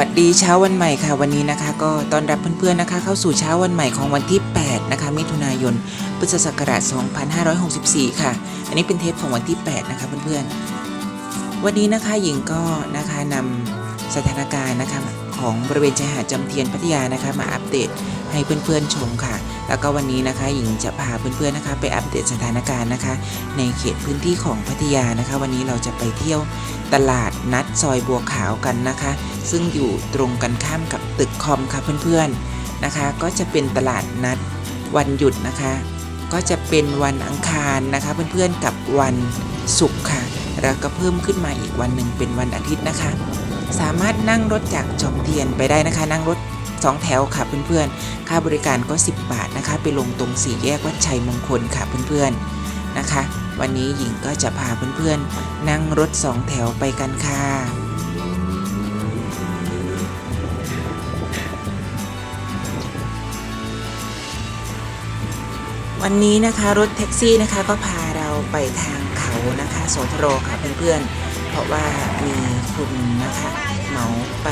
วัสดีเช้าวันใหม่ค่ะวันนี้นะคะก็ต้อนรับเพื่อนๆนะคะ เข้าสู่เช้าวันใหม่ของวันที่ 8 นะคะ มิถุนายน พุทธศักราช 2564 ค่ะ อันนี้เป็นเทปของวันที่ 8 นะคะเพื่อนๆ วันนี้นะคะหญิงก็นะคะนำ สถานการณ์นะคะของบริเวณชายหาดจำเทียนพัทยานะคะ มาอัปเดตให้เพื่อนๆชมค่ะ แล้วก็วันนี้นะคะหญิงจะพาเพื่อนๆนะคะ ไปอัปเดตสถานการณ์นะคะ ในเขตพื้นที่ของพัทยานะคะ วันนี้เราจะไปเที่ยวตลาดนัดซอยบัวขาวกันนะคะ ซึ่งอยู่ตรงกันข้ามกับตึกคอมค่ะเพื่อนๆนะคะ ก็จะเป็นตลาดนัดวันหยุดนะคะ ก็จะเป็นวันอังคารนะคะ เพื่อนๆกับวันศุกร์ค่ะ แล้วก็เพิ่มขึ้นมาอีกวันหนึ่งเป็นวันอาทิตย์นะคะ สามารถนั่งรถจากจอมเทียนไปได้นะคะ นั่งรถสองแถวค่ะเพื่อนๆ ค่าบริการก็ 10 บาทนะคะ ไปลงตรงสี่แยกวัดชัยมงคลค่ะเพื่อนๆนะคะ วันนี้หญิงก็จะพาเพื่อนๆ นั่งรถสองแถวไปกันค่ะวันนี้นะคะรถแท็กซี่นะคะก็พาเราไปทางเขานะคะโสธรค่ะเพื่อนๆ ราะว่ามีคุณนะคะเหมาไป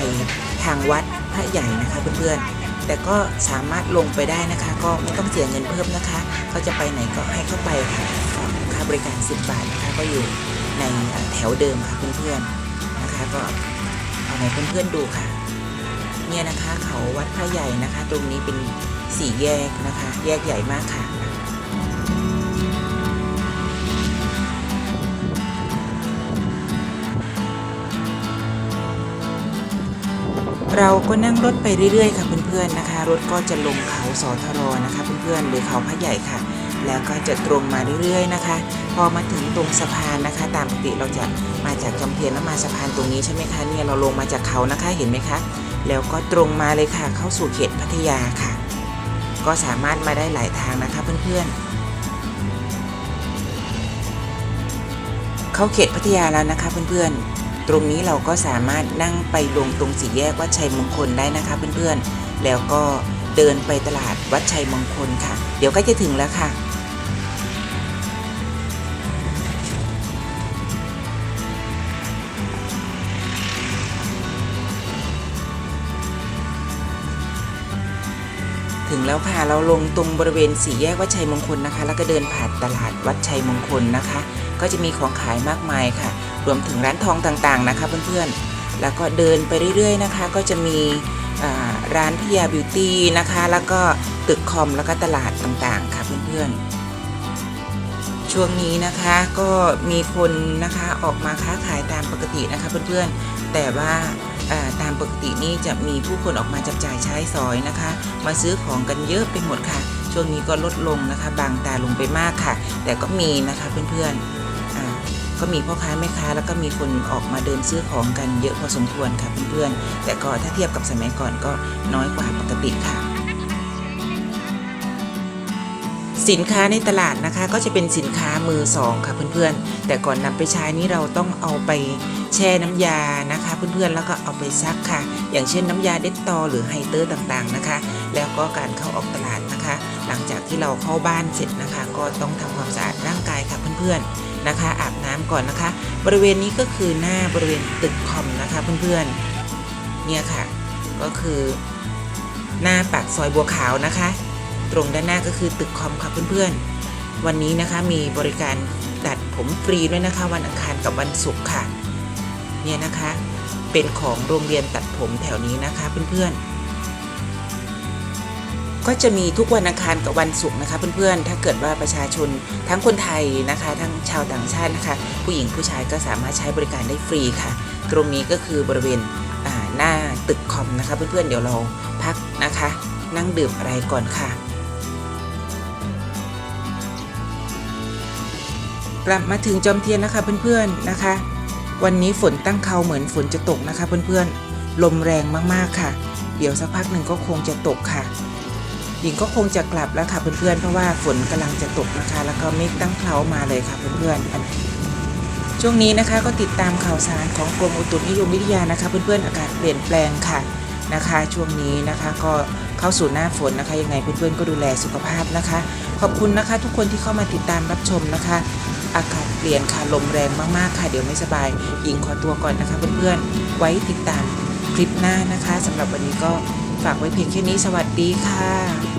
ทางวัดพระใหญ่นะคะเพื่อนๆ แต่ก็สามารถลงไปได้นะคะ ก็ไม่ต้องเสียเงินเพิ่มนะคะเขาจะไปไหนก็ให้เข้าไปค่ะค่าบริการ 10 บาทนะคะก็อยู่ในแถวเดิมค่ะเพื่อนๆนะคะ ก็เอาให้เพื่อนๆดูค่ะ เนี่ยนะคะเขาวัดพระใหญ่นะคะ ตรงนี้เป็นสี่แยกนะคะ แยกใหญ่มากค่ะ เราก็นั่งรถไปเรื่อยๆ ค่ะเพื่อนๆนะคะ รถก็จะลงเขาสอทรนะคะ เพื่อนๆหรือเขาพระใหญ่ค่ะ แล้วก็จะตรงมาเรื่อยๆนะคะ พอมาถึงตรงสะพานนะคะ ตามปกติเราจะมาจากจอมเทียนแล้วมาสะพานตรงนี้ใช่ไหมคะเนี่ยเราลงมาจากเขานะคะเห็นไหมคะแล้วก็ตรงมาเลยค่ะ เข้าสู่เขตพัทยาค่ะ ก็สามารถมาได้หลายทางนะคะเพื่อนๆเข้าเขตพัทยาแล้วนะคะเพื่อนๆ ตรงนี้เราก็สามารถนั่งไปลงตรงสี่แยกวัดชัยมงคลได้นะคะเพื่อนๆ แล้วก็เดินไปตลาดวัดชัยมงคลค่ะ เดี๋ยวก็จะถึงแล้วค่ะ แล้วค่ะเราลงตรงบริเวณสี่แยกวัดชัยมงคลนะคะ แล้วก็เดินผ่านตลาดวัดชัยมงคลนะคะ ก็จะมีของขายมากมายค่ะ รวมถึงร้านทองต่างๆนะคะเพื่อนๆ แล้วก็เดินไปเรื่อยๆนะคะ ก็จะมีร้านพิยาบิวตี้นะคะ แล้วก็ตึกคอมแล้วก็ตลาดต่างๆค่ะเพื่อนๆ ช่วงนี้นะคะก็มีคนนะคะออกมาค้าขายตามปกตินะคะเพื่อนๆ แต่ว่า ตามปกตินี่จะมีผู้คนออกมาจับจ่ายใช้สอยนะคะ มาซื้อของกันเยอะไปหมดค่ะ ช่วงนี้ก็ลดลงนะคะบางตาลงไปมากค่ะ แต่ก็มีนะคะเพื่อนๆก็มีพ่อค้าแม่ค้าแล้วก็มีคนออกมาเดินซื้อของกันเยอะพอสมควรค่ะเพื่อนๆแต่ก็ถ้าเทียบกับสมัยก่อนก็น้อยกว่าปกติค่ะ สินค้าในตลาดนะคะ ก็จะเป็นสินค้ามือสองค่ะเพื่อนๆ แต่ก่อนนำไปใช้นี้เราต้องเอาไปแช่น้ำยานะคะ เพื่อนๆแล้วก็เอาไปซักค่ะ อย่างเช่นน้ำยาเด็ดตอหรือไฮเตอร์ต่างๆนะคะ แล้วก็การเข้าออกตลาดนะคะ หลังจากที่เราเข้าบ้านเสร็จนะคะ ก็ต้องทำความสะอาดร่างกายค่ะเพื่อนๆนะคะ อาบน้ำก่อนนะคะ บริเวณนี้ก็คือหน้าบริเวณตึกคอมนะคะเพื่อนๆเนี่ยค่ะก็คือหน้าปากซอยบัวขาวนะคะ ตรงด้านหน้าก็คือตึกคอมค่ะเพื่อนๆ วันนี้นะคะมีบริการตัดผมฟรีด้วยนะคะ วันอังคารกับวันศุกร์ค่ะ เนี่ยนะคะเป็นของโรงเรียนตัดผมแถวนี้นะคะเพื่อนๆ ก็จะมีทุกวันอังคารกับวันศุกร์นะคะเพื่อนๆ ถ้าเกิดว่าประชาชนทั้งคนไทยนะคะ ทั้งชาวต่างชาตินะคะ ผู้หญิงผู้ชายก็สามารถใช้บริการได้ฟรีค่ะ ตรงนี้ก็คือบริเวณหน้าตึกคอมนะคะเพื่อนๆ เดี๋ยวเราพักนะคะ นั่งดื่มอะไรก่อนค่ะ กลับมาถึงจอมเทียนแล้วค่ะเพื่อนๆนะคะ วันนี้ฝนตั้งเขาเหมือนฝนจะตกนะคะเพื่อนๆลมแรงมากๆค่ะ เดี๋ยวสักพักหนึ่งก็คงจะตกค่ะหญิงก็คงจะกลับแล้วค่ะเพื่อนๆเพราะว่าฝนกำลังจะตกนะคะ แล้วก็เมฆตั้งเคล้ามาเลยค่ะเพื่อนๆช่วงนี้นะคะก็ติดตามข่าวสารของกรมอุตุนิยมวิทยานะคะเพื่อนๆอากาศเปลี่ยนแปลงค่ะนะคะ ช่วงนี้นะคะก็เข้าสู่หน้าฝนนะคะยังไงเพื่อนๆก็ดูแลสุขภาพนะคะ ขอบคุณนะคะทุกคนที่เข้ามาติดตามรับชมนะคะ อากาศเปลี่ยนค่ะลมแรงมากๆค่ะเดี๋ยวไม่สบายหญิงขอตัวก่อนนะคะเพื่อนๆไว้ติดตามคลิปหน้านะคะสำหรับวันนี้ก็ฝากไว้เพียงแค่นี้สวัสดีค่ะ